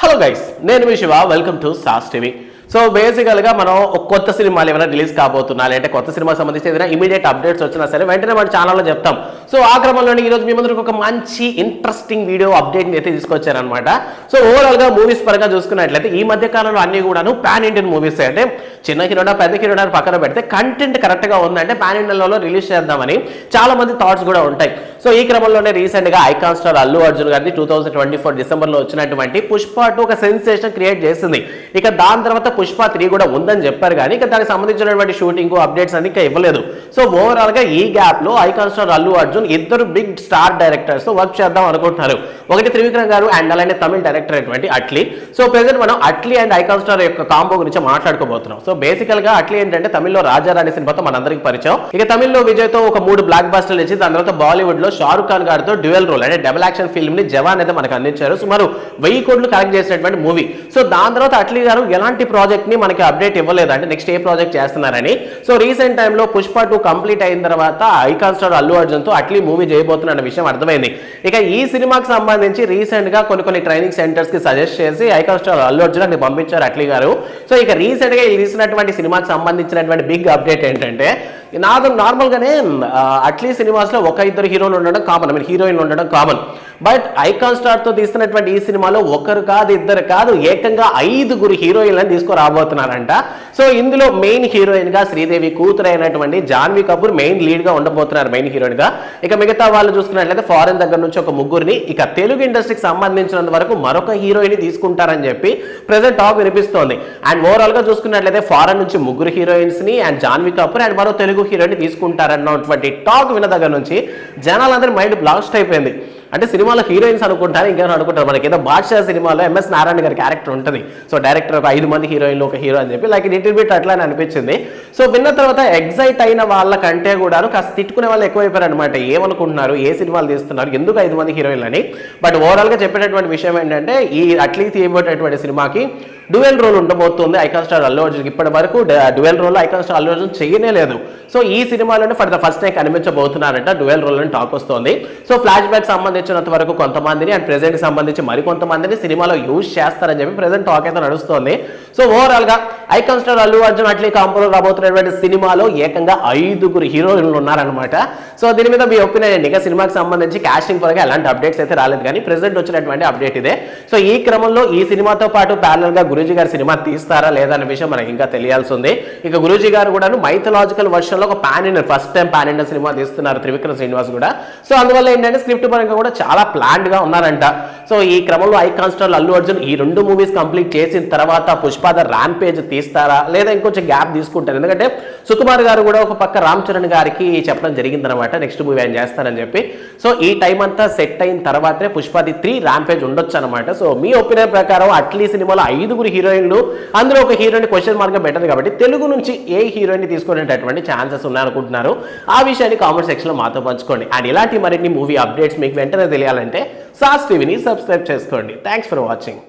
Hello guys నేను మీ Shiva welcome to సాస్ టీవీ సో బేసికల్గా మనం కొత్త సినిమాలు ఏమైనా రిలీజ్ కాబోతున్నా లేదంటే కొత్త సినిమా సంబంధించి ఏదైనా ఇమీడియట్ అప్డేట్స్ వచ్చినా సరే వెంటనే మన ఛానల్లో చెప్తాం. సో ఆ క్రమంలోనే ఈరోజు మీ ముందరకు ఒక మంచి ఇంట్రెస్టింగ్ వీడియో అప్డేట్ని అయితే తీసుకొచ్చారనమాట సో ఓవరాల్గా మూవీస్ పరంగా చూసుకున్నట్లయితే ఈ మధ్య కాలంలో అన్ని కూడాను పాన్ ఇండియన్ మూవీస్ అంటే చిన్న హీరోనా పెద్ద హీరోనా పక్కన పెడితే కంటెంట్ కరెక్ట్గా ఉందంటే పాన్ ఇండియన్లో రిలీజ్ చేద్దామని చాలా మంది థాట్స్ కూడా ఉంటాయి. సో ఈ క్రమంలోనే రీసెంట్గా ఐకాన్ స్టార్ అల్లు అర్జున్ గారిని టూ థౌసండ్ ట్వంటీ ఫోర్ డిసెంబర్లో వచ్చినటువంటి పుష్ప టూ ఒక సెన్సేషన్ క్రియేట్ చేసింది. ఇక దాని తర్వాత పుష్ప త్రీ కూడా ఉందని చెప్పారు కానీ ఇక దానికి సంబంధించినటువంటి షూటింగ్ అప్డేట్స్ అన్ని ఇంకా ఇవ్వలేదు. సో ఓవరాల్గా ఈ గ్యాప్లో ఐకాన్ స్టార్ అల్లు అర్జున్ ఇద్దరు బిగ్ స్టార్ డైరెక్టర్స్ వర్క్ చేద్దాం అనుకుంటున్నారు. ఒకటి త్రివిక్రమ్ గారు అండ్ అలానే తమిళ డైరెక్టర్ అయినటువంటి అట్లీ. సో ప్రెసెంట్ మనం అట్లీ అండ్ ఐకాన్ స్టార్ యొక్క కాంబో గురించి మాట్లాడుకోబోతున్నాం. సో బేసికల్గా అట్లీ ఏంటంటే తమిళ్ళో రాజారాణి సినిమాతో మనందరికీ పరిచయం. ఇక తమిళ్ళో విజయ్తో ఒక మూడు బ్లాక్ బాస్టర్లు ఇచ్చి దాని తర్వాత బాలీవుడ్లో షారుఖ్ ఖాన్ గారితో డ్యూయల్ రోల్ అంటే డబుల్ యాక్షన్ ఫిల్మ్ని జవాన్ అయితే మనకు అందించారు. సుమారు వెయ్యి కోట్లు కలెక్ట్ చేసినటువంటి మూవీ సో దాని తర్వాత అట్లీ గారు ఎలాంటి ప్రాజెక్ట్ ప్రాజెక్ట్ని మనకి అప్డేట్ ఇవ్వలేదు అంటే నెక్స్ట్ ఏ ప్రాజెక్ట్ చేస్తున్నారని. సో రీసెంట్ టైంలో పుష్ప టూ కంప్లీట్ అయిన తర్వాత ఐకాన్ స్టార్ అల్లు అర్జున్తో అట్లీ మూవీ చేయబోతున్న విషయం అర్థమైంది. ఇక ఈ సినిమాకి సంబంధించి రీసెంట్గా కొన్ని కొన్ని ట్రైనింగ్ సెంటర్స్కి సజెస్ట్ చేసి ఐకాన్ స్టార్ అల్లు అర్జున్ అక్కడికి పంపించారు అట్లీ గారు. సో ఇక రీసెంట్గా తీసినటువంటి సినిమాకి సంబంధించినటువంటి బిగ్ అప్డేట్ ఏంటంటే నాది నార్మల్గానే అట్లీ సినిమాస్లో ఒక ఇద్దరు హీరోలు ఉండడం కామన్. ఐ మీన్ హీరోయిన్ ఉండడం కామన్. బట్ ఐకాన్ స్టార్తో తీస్తున్నటువంటి ఈ సినిమాలో ఒకరు కాదు ఇద్దరు కాదు ఏకంగా ఐదుగురు హీరోయిన్లను తీసుకురాబోతున్నారంట. సో ఇందులో మెయిన్ హీరోయిన్గా శ్రీదేవి కూతురు అయినటువంటి జాన్వీ కపూర్ మెయిన్ లీడ్గా ఉండబోతున్నారు మెయిన్ హీరోయిన్గా ఇక మిగతా వాళ్ళు చూసుకున్నట్లయితే ఫారెన్ దగ్గర నుంచి ఒక ముగ్గురిని ఇక తెలుగు ఇండస్ట్రీకి సంబంధించినంత వరకు మరొక హీరోయిన్ తీసుకుంటారని చెప్పి ప్రజెంట్ టాక్ వినిపిస్తోంది. అండ్ ఓవరాల్గా చూసుకున్నట్లయితే ఫారెన్ నుంచి ముగ్గురు హీరోయిన్స్ని అండ్ జాన్వీ కపూర్ అండ్ మరో తెలుగు హీరోయిన్ తీసుకుంటారన్నటువంటి టాక్ విన్న దగ్గర నుంచి జనాలందరి మైండ్ బ్లాస్ట్ అయిపోయింది. అంటే సినిమాలో హీరోయిన్స్ అనుకుంటారు ఇంకేమైనా అనుకుంటారు. మనకి ఏదో బాద్షా సినిమాలో ఎంఎస్ నారాయణ గారి క్యారెక్టర్ ఉంటుంది. సో డైరెక్టర్ ఒక ఐదు మంది హీరోయిన్లు ఒక హీరో అని చెప్పి లైక్ లిటిల్ బిట్ అట్లా అని అనిపించింది. సో విన్న తర్వాత ఎగ్జైట్ అయిన వాళ్ళకంటే కూడా కాస్త తిట్టుకునే వాళ్ళు ఎక్కువైపోయారు అనమాట ఏమనుకుంటున్నారు? ఏ సినిమాలు తీస్తున్నారు? ఎందుకు ఐదు మంది హీరోయిన్లు అని బట్ ఓవరాల్గా చెప్పేటటువంటి విషయం ఏంటంటే ఈ అట్లీస్ట్ ఏమిటటువంటి సినిమాకి డ్యూయల్ రోల్ ఉండబోతుంది. ఐకాన్ స్టార్ అల్లు అర్జున్ ఇప్పటి వరకు dual role icon star Allu Arjun చేయనే లేదు. సో ఈ సినిమాలోనే ఫర్ ద ఫస్ట్ టైం కనిపించబోతున్నారంట డ్యూయల్ రోల్ అని టాక్ వస్తుంది. సో ఫ్లాష్ బ్యాక్ సంబంధించినంత వరకు కొంతమందిని అండ్ ప్రెసెంట్ సంబంధించి మరికొంతమందిని సినిమాలో యూజ్ చేస్తారని చెప్పి ప్రెసెంట్ టాక్ అయితే నడుస్తుంది. సో ఓవరాల్గా ఐకాన్ స్టార్ అల్లు అర్జున్ అట్లీ కాంపోలో రాబోతున్నటువంటి సినిమాలో ఏకంగా ఐదుగురు హీరోయిన్లు ఉన్నారనమాట సో దీని మీద మీ ఒపీనియన్ ఏంటి? ఇంకా సినిమాకి సంబంధించి కాస్టింగ్ పరంగా ఎలాంటి అప్డేట్స్ అయితే రాలేదు కానీ ప్రెసెంట్ వచ్చినటువంటి అప్డేట్ ఇదే. సో ఈ క్రమంలో ఈ సినిమాతో పాటు ప్యారల్గా గురూజీ గారి సినిమా తీస్తారా లేదా అనే విషయం మనకి ఇంకా తెలియాల్సి ఉంది ఇక గురూజీ గారు కూడా మైథలాజికల్ వర్షన్లో ఒక pan Indian first time pan Indian cinema తీస్తున్నారు త్రివిక్రమ్ శ్రీనివాస్ కూడా. సో అందువల్ల ఏంటంటే స్క్రిప్ట్ పరంగా కూడా చాలా ప్లాన్డ్గా ఉన్నారంట. సో ఈ క్రమంలో ఐకాన్ స్టార్ అల్లు అర్జున్ ఈ రెండు మూవీస్ కంప్లీట్ చేసిన తర్వాత పుష్పాద ర్యాన్ పేజ్ తీస్తారా లేదా ఇంకొంచెం గ్యాప్ తీసుకుంటారు. ఎందుకంటే సుకుమార్ గారు కూడా ఒక పక్క రామ్ చరణ్ గారికి చెప్పడం జరిగిందనమాట నెక్స్ట్ మూవీ ఆయన చేస్తారని చెప్పి. సో ఈ టైం అంతా సెట్ అయిన తర్వాతనే పుష్పాది త్రీ ర్యాంపేజ్ ఉండొచ్చు అనమాట సో మీ ఒపీనియన్ ప్రకారం అట్లీ సినిమాలో ఐదుగురు హీరోయిన్లు. అందులో ఒక హీరోయిన్ క్వశ్చన్ మార్క్గా బెటర్ కాబట్టి తెలుగు నుంచి ఏ హీరోయిన్ తీసుకునేటటువంటి ఛాన్సెస్ ఉన్నాయనుకుంటున్నారు? ఆ విషయాన్ని కామెంట్ సెక్షన్లో మాతో పంచుకోండి. అండ్ ఇలాంటి మరిన్ని మూవీ అప్డేట్స్ మీకు వెంటనే తెలియాలంటే సాస్ టీవీని సబ్స్క్రైబ్ చేసుకోండి. Thanks for watching